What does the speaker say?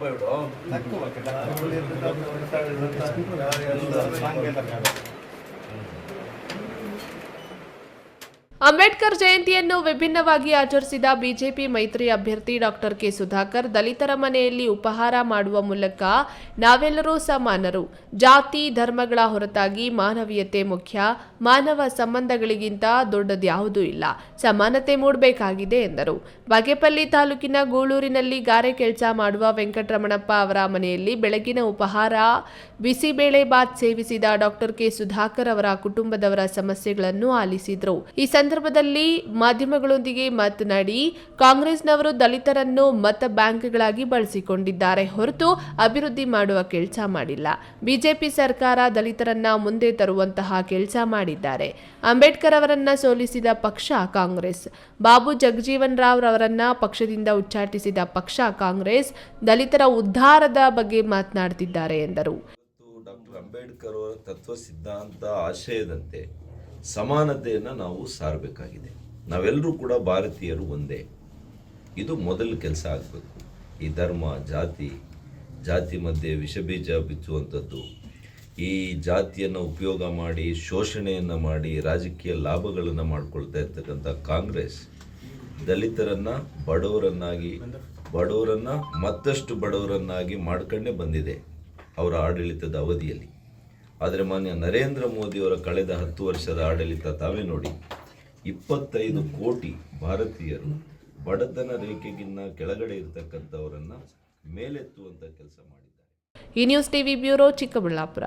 Baidu Ambedkar ಜಯಂತಿಯನ್ನು ವಿಭಿನ್ನವಾಗಿ ಆಚರಿಸಿದ ಬಿಜೆಪಿ ಮೈತ್ರಿ ಅಭ್ಯರ್ಥಿ ಡಾಕ್ಟರ್ ಕೆ ಸುಧಾಕರ್ ದಲಿತರ ಮನೆಯಲ್ಲಿ ಉಪಹಾರ ಮಾಡುವ ಮೂಲಕ ನಾವೆಲ್ಲರೂ ಸಮಾನರು. ಜಾತಿ, ಧರ್ಮಗಳ ಹೊರತಾಗಿ ಮಾನವೀಯತೆ ಮುಖ್ಯ. ಮಾನವ ಸಂಬಂಧಗಳಿಗಿಂತ ದೊಡ್ಡದ್ಯಾವುದೂ ಇಲ್ಲ. ಸಮಾನತೆ ಮೂಡಬೇಕಾಗಿದೆ ಎಂದರು. ಬಾಗೇಪಲ್ಲಿ ತಾಲೂಕಿನ ಗೂಳೂರಿನಲ್ಲಿ ಗಾರೆ ಕೆಲಸ ಮಾಡುವ ವೆಂಕಟರಮಣಪ್ಪ ಅವರ ಮನೆಯಲ್ಲಿ ಬೆಳಗಿನ ಉಪಹಾರ, ಬಿಸಿಬೇಳೆ ಬಾತ್ ಸೇವಿಸಿದ ಡಾಕ್ಟರ್ ಕೆ ಸುಧಾಕರ್ ಅವರ ಕುಟುಂಬದವರ ಸಮಸ್ಯೆಗಳನ್ನು ಆಲಿಸಿದರು. ಈ ಸಂದರ್ಭದಲ್ಲಿ ಮಾಧ್ಯಮಗಳೊಂದಿಗೆ ಮಾತನಾಡಿ ಕಾಂಗ್ರೆಸ್ನವರು ದಲಿತರನ್ನು ಮತ ಬ್ಯಾಂಕ್ಗಳಾಗಿ ಬಳಸಿಕೊಂಡಿದ್ದಾರೆ ಹೊರತು ಅಭಿವೃದ್ಧಿ ಮಾಡುವ ಕೆಲಸ ಮಾಡಿಲ್ಲ. ಬಿಜೆಪಿ ಸರ್ಕಾರ ದಲಿತರನ್ನ ಮುಂದೆ ತರುವಂತಹ ಕೆಲಸ ಮಾಡಿದ್ದಾರೆ. ಅಂಬೇಡ್ಕರ್ ಅವರನ್ನ ಸೋಲಿಸಿದ ಪಕ್ಷ ಕಾಂಗ್ರೆಸ್. ಬಾಬು ಜಗಜೀವನ್ ರಾವ್ ಅವರನ್ನ ಪಕ್ಷದಿಂದ ಉಚ್ಚಾಟಿಸಿದ ಪಕ್ಷ ಕಾಂಗ್ರೆಸ್ ದಲಿತರ ಉದ್ಧಾರದ ಬಗ್ಗೆ ಮಾತನಾಡುತ್ತಿದ್ದಾರೆ ಎಂದರು. ಅಂಬೇಡ್ಕರ್ ತತ್ವ ಸಿದ್ಧಾಂತ ಆಶಯದಂತೆ ಸಮಾನತೆಯನ್ನು ನಾವು ಸಾರಬೇಕಾಗಿದೆ. ನಾವೆಲ್ಲರೂ ಕೂಡ ಭಾರತೀಯರು ಒಂದೇ. ಇದು ಮೊದಲ ಕೆಲಸ ಆಗಬೇಕು. ಈ ಧರ್ಮ, ಜಾತಿ ಜಾತಿ ಮಧ್ಯೆ ವಿಷಬೀಜ ಬಿಚ್ಚುವಂಥದ್ದು, ಈ ಜಾತಿಯನ್ನು ಉಪಯೋಗ ಮಾಡಿ, ಶೋಷಣೆಯನ್ನು ಮಾಡಿ, ರಾಜಕೀಯ ಲಾಭಗಳನ್ನು ಮಾಡಿಕೊಳ್ತಾ ಇರ್ತಕ್ಕಂಥ ಕಾಂಗ್ರೆಸ್ ದಲಿತರನ್ನು ಬಡವರನ್ನಾಗಿ, ಬಡವರನ್ನು ಮತ್ತಷ್ಟು ಬಡವರನ್ನಾಗಿ ಮಾಡ್ಕೊಂಡೇ ಬಂದಿದೆ. ಅವರ ಆಡಳಿತದ ಅವಧಿಯಲ್ಲಿ. ಆದರೆ ಮಾನ್ಯ ನರೇಂದ್ರ ಮೋದಿಯವರ ಕಳೆದ ಹತ್ತು ವರ್ಷದ ಆಡಳಿತ ತಾವೇ ನೋಡಿ ಇಪ್ಪತ್ತೈದು ಕೋಟಿ ಭಾರತೀಯರು ಬಡತನ ರೇಖೆಗಿನ್ನ ಕೆಳಗಡೆ ಇರತಕ್ಕಂಥವರನ್ನು ಮೇಲೆತ್ತುವಂಥ ಕೆಲಸ ಮಾಡಿದ್ದಾರೆ. ಈ ನ್ಯೂಸ್ ಟಿವಿ ಬ್ಯೂರೋ ಚಿಕ್ಕಬಳ್ಳಾಪುರ.